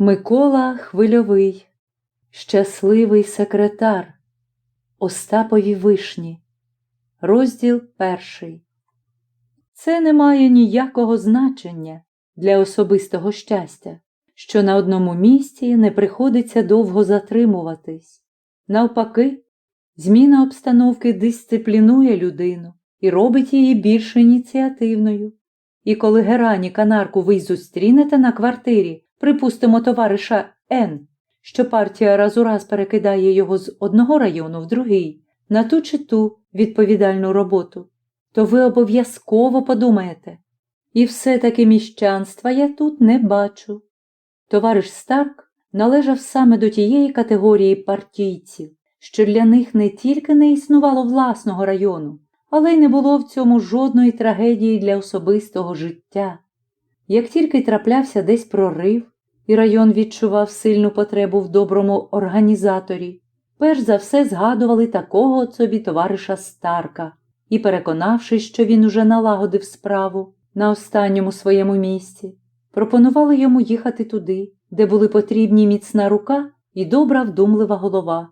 Микола Хвильовий, Щасливий секретар Остапові вишні, розділ перший. Це не має ніякого значення для особистого щастя, що на одному місці не приходиться довго затримуватись. Навпаки, зміна обстановки дисциплінує людину і робить її більш ініціативною. І коли Герані Канарку ви зустрінете на квартирі, припустимо, товариша Н, що партія раз у раз перекидає його з одного району в другий, на ту чи ту відповідальну роботу, то ви обов'язково подумаєте. І все-таки міщанства я тут не бачу. Товариш Старк належав саме до тієї категорії партійців, що для них не тільки не існувало власного району, але й не було в цьому жодної трагедії для особистого життя. Як тільки траплявся десь прорив, і район відчував сильну потребу в доброму організаторі, перш за все згадували такого собі товариша Старка і, переконавшись, що він уже налагодив справу на останньому своєму місці, пропонували йому їхати туди, де були потрібні міцна рука і добра вдумлива голова.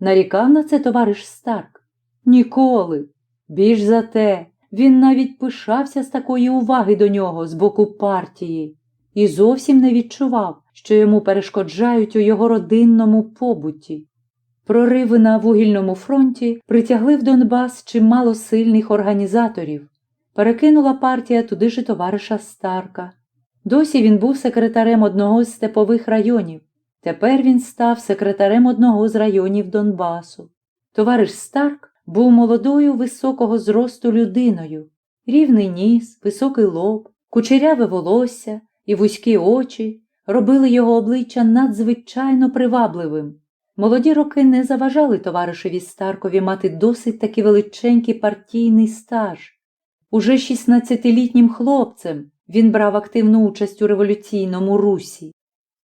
Нарікав на це товариш Старк? Ніколи. Більш за те, він навіть пишався з такої уваги до нього з боку партії і зовсім не відчував, що йому перешкоджають у його родинному побуті. Прориви на вугільному фронті притягли в Донбас чимало сильних організаторів. Перекинула партія туди ж товариша Старка. Досі він був секретарем одного з степових районів. Тепер він став секретарем одного з районів Донбасу. Товариш Старк був молодою високого зросту людиною, рівний ніс, високий лоб, кучеряве волосся і вузькі очі робили його обличчя надзвичайно привабливим. Молоді роки не заважали товаришеві Старкові мати досить таки величенький партійний стаж. Уже 16-літнім хлопцем він брав активну участь у революційному русі.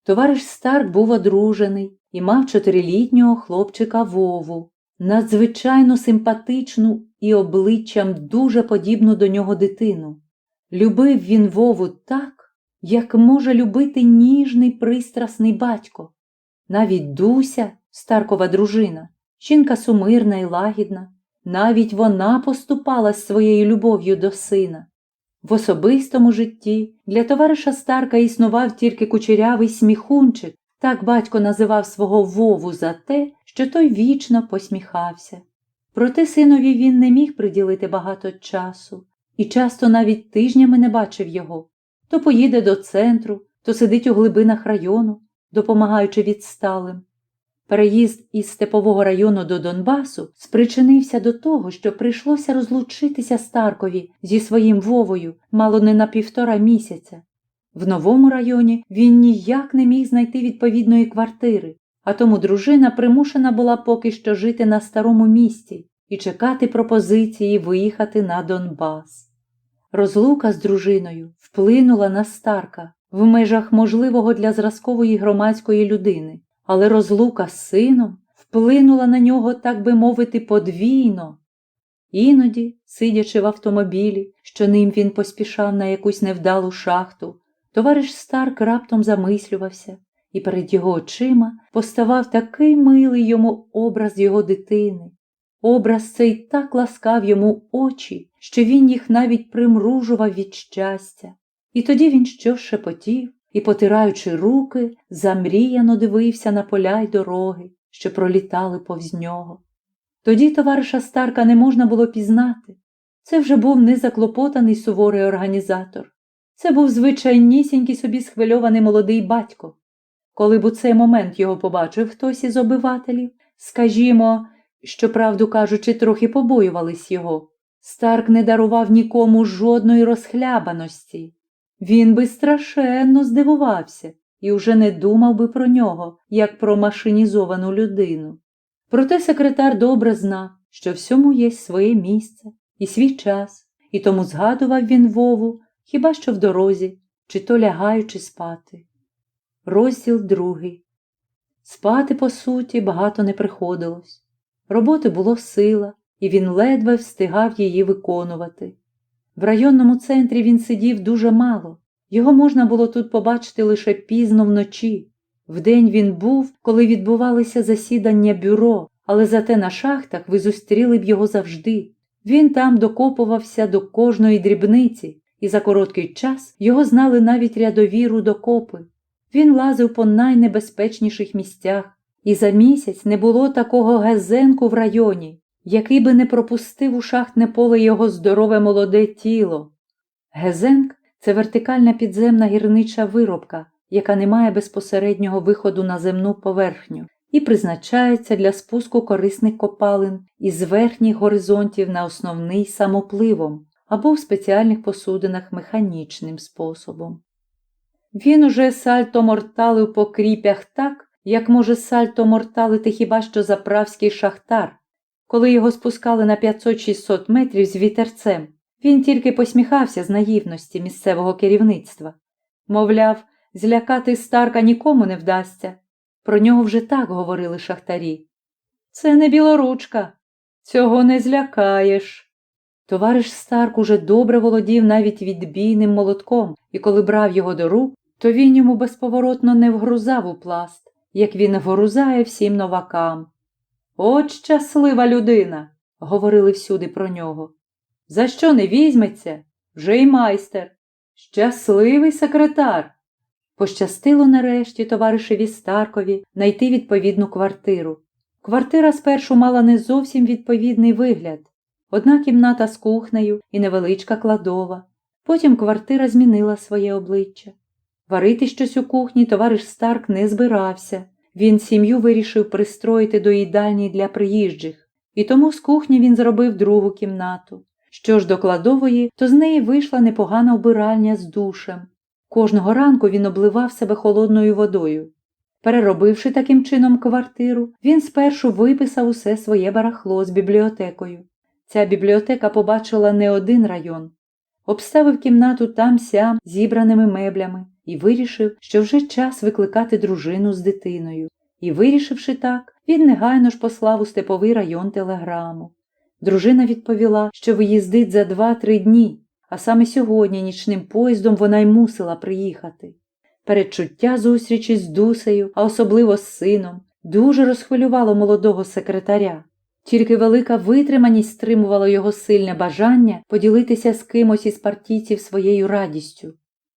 Товариш Старк був одружений і мав чотирилітнього хлопчика Вову, надзвичайно симпатичну і обличчям дуже подібну до нього дитину. Любив він Вову так, як може любити ніжний пристрасний батько. Навіть Дуся, Старкова дружина, жінка сумирна і лагідна, навіть вона поступалась своєю любов'ю до сина. В особистому житті для товариша Старка існував тільки кучерявий сміхунчик, так батько називав свого Вову за те, що той вічно посміхався. Проте синові він не міг приділити багато часу і часто навіть тижнями не бачив його. То поїде до центру, то сидить у глибинах району, допомагаючи відсталим. Переїзд із степового району до Донбасу спричинився до того, що прийшлося розлучитися Старкові зі своїм Вовою мало не на півтора місяця. В новому районі він ніяк не міг знайти відповідної квартири, а тому дружина примушена була поки що жити на старому місці і чекати пропозиції виїхати на Донбас. Розлука з дружиною вплинула на Старка в межах можливого для зразкової громадської людини, але розлука з сином вплинула на нього, так би мовити, подвійно. Іноді, сидячи в автомобілі, що ним він поспішав на якусь невдалу шахту, товариш Старк раптом замислювався, і перед його очима поставав такий милий йому образ його дитини. Образ цей так ласкав йому очі, що він їх навіть примружував від щастя. І тоді він що шепотів і, потираючи руки, замріяно дивився на поля й дороги, що пролітали повз нього. Тоді товариша Старка не можна було пізнати. Це вже був не заклопотаний суворий організатор. Це був звичайнісінький собі схвильований молодий батько. Коли б у цей момент його побачив хтось із обивателів, скажімо, що, правду кажучи, трохи побоювались його, Старк не дарував нікому жодної розхлябаності. Він би страшенно здивувався і вже не думав би про нього, як про машинізовану людину. Проте секретар добре знав, що всьому є своє місце і свій час, і тому згадував він Вову хіба що в дорозі, чи то лягаючи спати. Розділ другий. Спати, по суті, багато не приходилось. Роботи було сила, і він ледве встигав її виконувати. В районному центрі він сидів дуже мало, його можна було тут побачити лише пізно вночі, Вдень він був, коли відбувалися засідання бюро, але зате на шахтах ви зустріли б його завжди. Він там докопувався до кожної дрібниці, і за короткий час його знали навіть рядові рудокопи. Він лазив по найнебезпечніших місцях, і за місяць не було такого гезенку в районі, який би не пропустив у шахтне поле його здорове молоде тіло. Гезенк це вертикальна підземна гірнича виробка, яка не має безпосереднього виходу на земну поверхню і призначається для спуску корисних копалин із верхніх горизонтів на основний самопливом або в спеціальних посудинах механічним способом. Він уже сальто морталив по кріпях так, як може сальто морталити хіба що заправський шахтар. Коли його спускали на 500-600 метрів з вітерцем, він тільки посміхався з наївності місцевого керівництва. Мовляв, злякати Старка нікому не вдасться. Про нього вже так говорили шахтарі. Це не білоручка, цього не злякаєш. Товариш Старк уже добре володів навіть відбійним молотком, і коли брав його до рук, то він йому безповоротно не вгрузав у пласт, як він вгрузає всім новакам. От щаслива людина, говорили всюди про нього. За що не візьметься? Вже й майстер. Щасливий секретар. Пощастило нарешті товаришеві Старкові знайти відповідну квартиру. Квартира спершу мала не зовсім відповідний вигляд. Одна кімната з кухнею і невеличка кладова. Потім квартира змінила своє обличчя. Варити щось у кухні товариш Старк не збирався. Він сім'ю вирішив пристроїти до їдальні для приїжджих, і тому з кухні він зробив другу кімнату. Що ж до кладової, то з неї вийшла непогана обиральня з душем. Кожного ранку він обливав себе холодною водою. Переробивши таким чином квартиру, він спершу виписав усе своє барахло з бібліотекою. Ця бібліотека побачила не один район, обставив кімнату там сям зібраними меблями і вирішив, що вже час викликати дружину з дитиною. І, вирішивши так, він негайно ж послав у степовий район телеграму. Дружина відповіла, що виїздить за два-три дні, а саме сьогодні нічним поїздом вона й мусила приїхати. Передчуття зустрічі з Дусею, а особливо з сином, дуже розхвилювало молодого секретаря. Тільки велика витриманість стримувала його сильне бажання поділитися з кимось із партійців своєю радістю.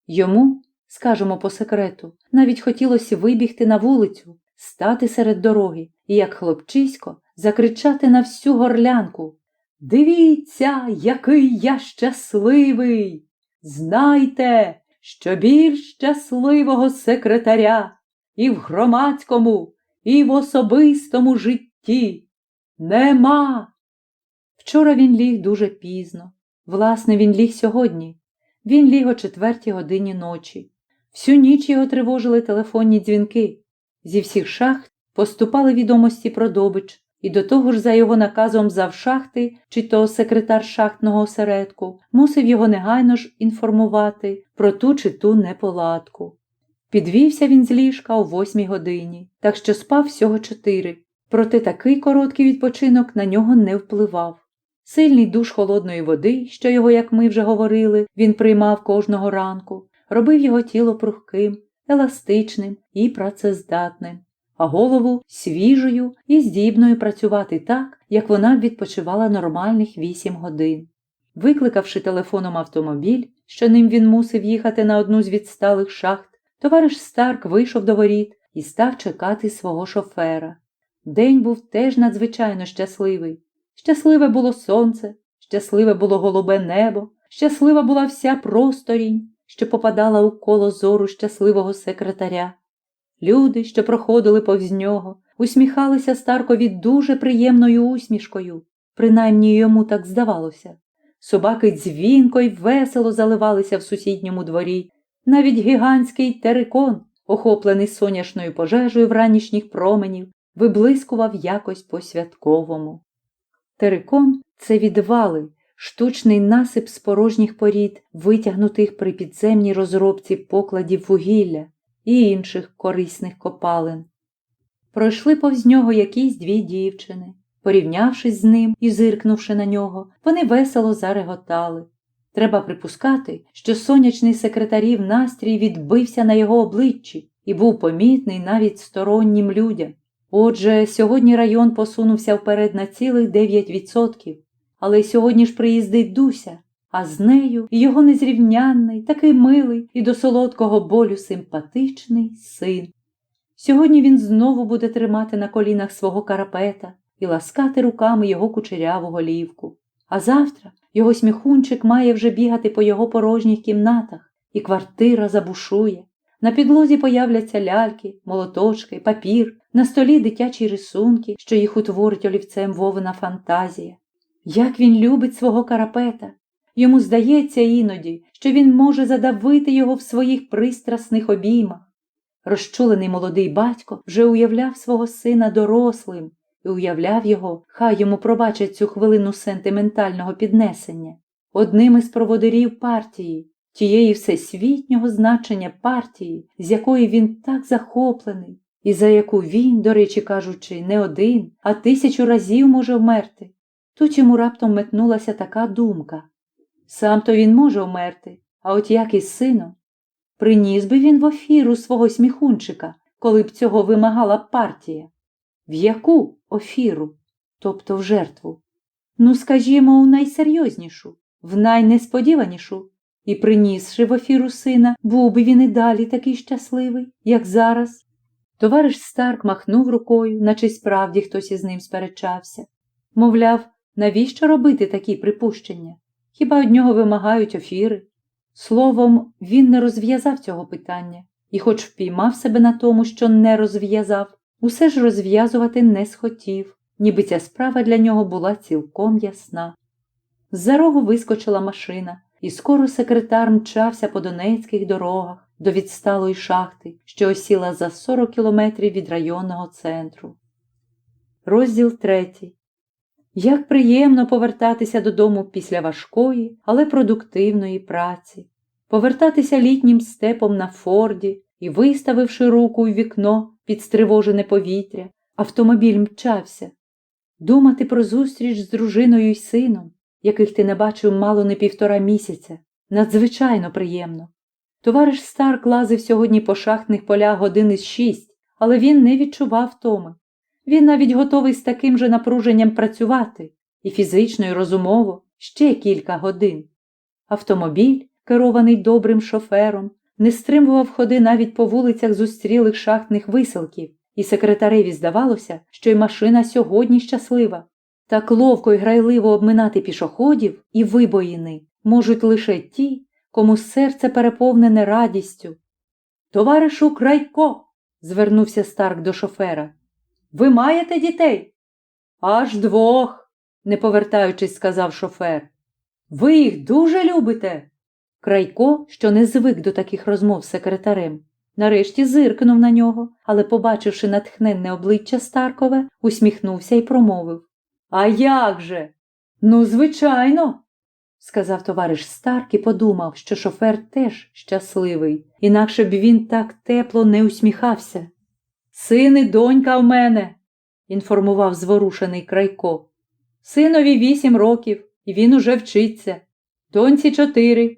Йому, скажемо по секрету, навіть хотілося вибігти на вулицю, стати серед дороги і, як хлопчисько, закричати на всю горлянку Дивіться, який я щасливий! Знайте, що більш щасливого секретаря і в громадському, і в особистому житті нема. Вчора він ліг дуже пізно. Власне, він ліг сьогодні. Він ліг о четвертій годині ночі. Всю ніч його тривожили телефонні дзвінки. Зі всіх шахт поступали відомості про добич, і до того ж, за його наказом завшахти, чи то секретар шахтного осередку, мусив його негайно ж інформувати про ту чи ту неполадку. Підвівся він з ліжка о восьмій годині, так що спав всього чотири, проте такий короткий відпочинок на нього не впливав. Сильний душ холодної води, що його, як ми вже говорили, він приймав кожного ранку, робив його тіло прухким, еластичним і працездатним а голову свіжою і здібною працювати так, як вона б відпочивала нормальних вісім годин. Викликавши телефоном автомобіль, що ним він мусив їхати на одну з відсталих шахт, товариш Старк вийшов до воріт і став чекати свого шофера. День був теж надзвичайно щасливий. Щасливе було сонце, щасливе було голубе небо, щаслива була вся просторінь, що попадала у коло зору щасливого секретаря. Люди, що проходили повз нього, усміхалися Старкові дуже приємною усмішкою, принаймні йому так здавалося. Собаки дзвінко й весело заливалися в сусідньому дворі. Навіть гігантський терикон, охоплений соняшною пожежею в ранішніх променів, виблискував якось по святковому. Терикон це відвали, штучний насип з порожніх порід, витягнутих при підземній розробці покладів вугілля і інших корисних копалин. Пройшли повз нього якісь дві дівчини. Порівнявшись з ним і зиркнувши на нього, вони весело зареготали. Треба припускати, що сонячний секретарів настрій відбився на його обличчі, і був помітний навіть стороннім людям. Отже, сьогодні район посунувся вперед на цілих 9%, але сьогодні ж приїздить Дуся, а з нею його незрівнянний, такий милий і до солодкого болю симпатичний син. Сьогодні він знову буде тримати на колінах свого карапета і ласкати руками його кучеряву голівку. А завтра його сміхунчик має вже бігати по його порожніх кімнатах, і квартира забушує. На підлозі появляться ляльки, молоточки, папір, на столі дитячі рисунки, що їх утворить олівцем Вовина фантазія. Як він любить свого карапета! Йому здається іноді, що він може задавити його в своїх пристрасних обіймах. Розчулений молодий батько вже уявляв свого сина дорослим і уявляв його, хай йому пробачать цю хвилину сентиментального піднесення, одним із проводирів партії, тієї всесвітнього значення партії, з якої він так захоплений, і за яку він, до речі кажучи, не один, а тисячу разів може вмерти. Тут йому раптом метнулася така думка. Сам то він може вмерти, а от як із сином. Приніс би він в офіру свого сміхунчика, коли б цього вимагала партія. В яку офіру, тобто в жертву? Ну, скажімо, у найсерйознішу, в найнесподіванішу. І принісши в офіру сина, був би він і далі такий щасливий, як зараз. Товариш Старк махнув рукою, наче справді хтось із ним сперечався. Мовляв, навіщо робити такі припущення? Хіба од нього вимагають офіри? Словом, він не розв'язав цього питання і, хоч впіймав себе на тому, що не розв'язав, усе ж розв'язувати не схотів, ніби ця справа для нього була цілком ясна. З-за рогу вискочила машина, і скоро секретар мчався по донецьких дорогах до відсталої шахти, що осіла за 40 кілометрів від районного центру. Розділ третій. Як приємно повертатися додому після важкої, але продуктивної праці, повертатися літнім степом на форді і, виставивши руку у вікно під стривожене повітря, автомобіль мчався, думати про зустріч з дружиною й сином, яких ти не бачив мало не півтора місяця, надзвичайно приємно. Товариш Старк лазив сьогодні по шахтних полях годин із шість, але він не відчував втоми. Він навіть готовий з таким же напруженням працювати і фізично, і розумово ще кілька годин. Автомобіль, керований добрим шофером, не стримував ходи навіть по вулицях зустрілих шахтних виселків, і секретареві здавалося, що й машина сьогодні щаслива. Так ловко й грайливо обминати пішоходів і вибоїни можуть лише ті, кому серце переповнене радістю. Товаришу Крайко, звернувся Старк до шофера. Ви маєте дітей? Аж двох, не повертаючись, сказав шофер. Ви їх дуже любите. Крайко, що не звик до таких розмов з секретарем, нарешті зиркнув на нього, але, побачивши натхненне обличчя Старкове, усміхнувся і промовив А як же? Ну, звичайно, сказав товариш Старк і подумав, що шофер теж щасливий, інакше б він так тепло не усміхався. Син і донька в мене, інформував зворушений Крайко. Синові вісім років, і він уже вчиться. Доньці чотири.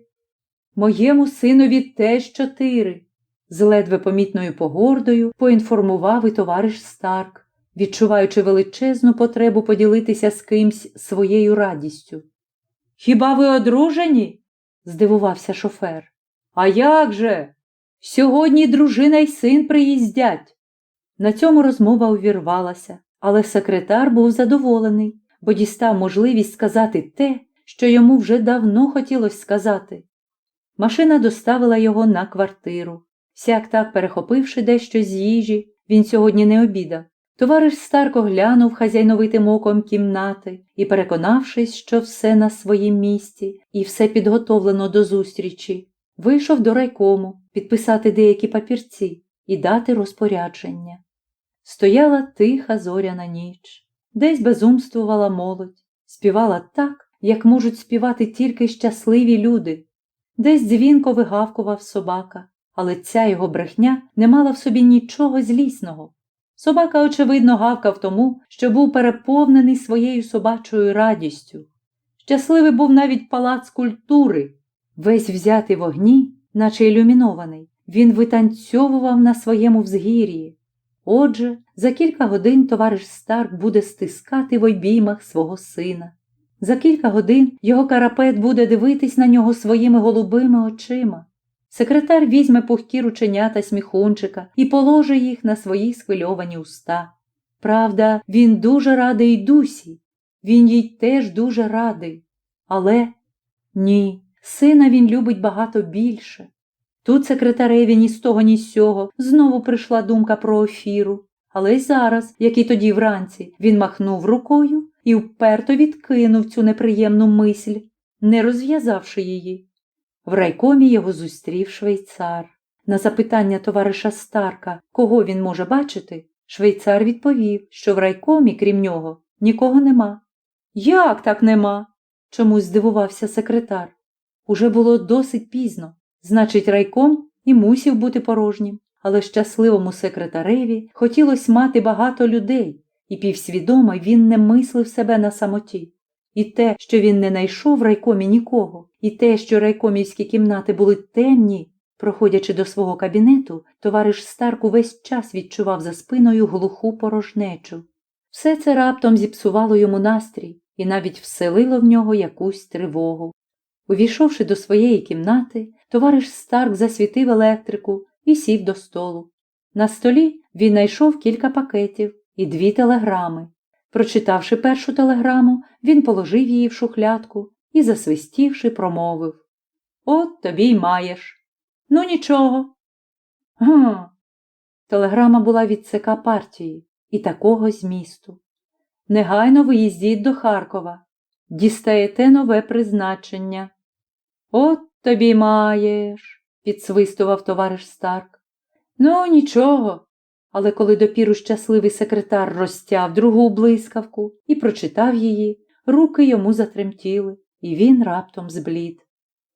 Моєму синові теж чотири, з ледве помітною погордою поінформував і товариш Старк, відчуваючи величезну потребу поділитися з кимсь своєю радістю. Хіба ви одружені? здивувався шофер. А як же? Сьогодні дружина й син приїздять. На цьому розмова увірвалася, але секретар був задоволений, бо дістав можливість сказати те, що йому вже давно хотілося сказати. Машина доставила його на квартиру. Сяк так, перехопивши дещо з їжі, він сьогодні не обідав. Товариш Старко глянув хазяйновитим оком кімнати і, переконавшись, що все на своїм місці і все підготовлено до зустрічі, вийшов до райкому підписати деякі папірці і дати розпорядження. Стояла тиха зоряна ніч, десь безумствувала молодь, співала так, як можуть співати тільки щасливі люди, десь дзвінко вигавкував собака, але ця його брехня не мала в собі нічого злісного. Собака, очевидно, гавкав тому, що був переповнений своєю собачою радістю. Щасливий був навіть палац культури, весь взятий в огні, наче ілюмінований, він витанцьовував на своєму взгір'ї. Отже, за кілька годин товариш Старк буде стискати в обіймах свого сина. За кілька годин його карапет буде дивитись на нього своїми голубими очима. Секретар візьме пухкі рученята сміхунчика і положить їх на свої схвильовані уста. Правда, він дуже радий Дусі, він їй теж дуже радий. Але ні, сина він любить багато більше. Тут секретареві ні з того, ні з сього знову прийшла думка про офіру. Але й зараз, як і тоді вранці, він махнув рукою і вперто відкинув цю неприємну мисль, не розв'язавши її. В райкомі його зустрів швейцар. На запитання товариша Старка, кого він може бачити, швейцар відповів, що в райкомі, крім нього, нікого нема. Як так нема? чомусь здивувався секретар. Уже було досить пізно. Значить, райком і мусів бути порожнім, але щасливому секретареві хотілося мати багато людей, і півсвідомо він не мислив себе на самоті. І те, що він не знайшов в райкомі нікого, і те, що райкомівські кімнати були темні, проходячи до свого кабінету, товариш Старк увесь час відчував за спиною глуху порожнечу. Все це раптом зіпсувало йому настрій і навіть вселило в нього якусь тривогу. Увійшовши до своєї кімнати, товариш Старк засвітив електрику і сів до столу. На столі він знайшов кілька пакетів і дві телеграми. Прочитавши першу телеграму, він положив її в шухлядку і, засвистівши, промовив От тобі й маєш. Ну, нічого. Га. Телеграма була від ЦК партії і такого змісту. Негайно виїздіть до Харкова. Дістаєте нове призначення. От тобі маєш, підсвистував товариш Старк. Ну, нічого. Але коли допіру щасливий секретар розтяв другу блискавку і прочитав її, руки йому затремтіли, і він раптом зблід.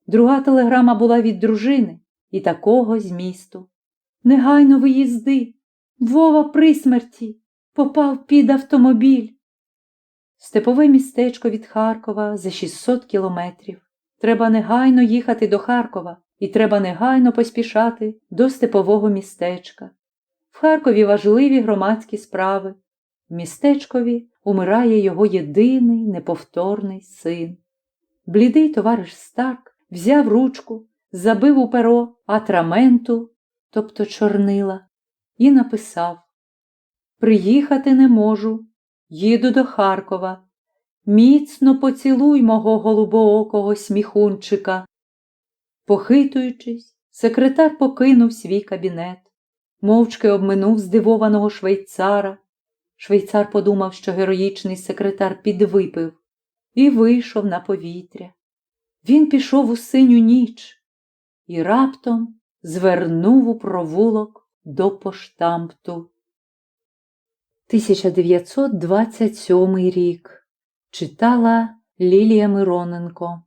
Друга телеграма була від дружини і такого змісту. Негайно виїзди. Вова при смерті. Попав під автомобіль. Степове містечко від Харкова за 600 кілометрів. Треба негайно їхати до Харкова і треба негайно поспішати до степового містечка. В Харкові важливі громадські справи. В містечкові умирає його єдиний неповторний син. Блідий товариш Старк взяв ручку, забив у перо атраменту, тобто чорнила, і написав Приїхати не можу, їду до Харкова. Міцно поцілуй мого голубоокого сміхунчика. Похитуючись, секретар покинув свій кабінет, мовчки обминув здивованого швейцара. Швейцар подумав, що героїчний секретар підвипив і вийшов на повітря. Він пішов у синю ніч і раптом звернув у провулок до поштампту. 1927 рік читала Лілія Мироненко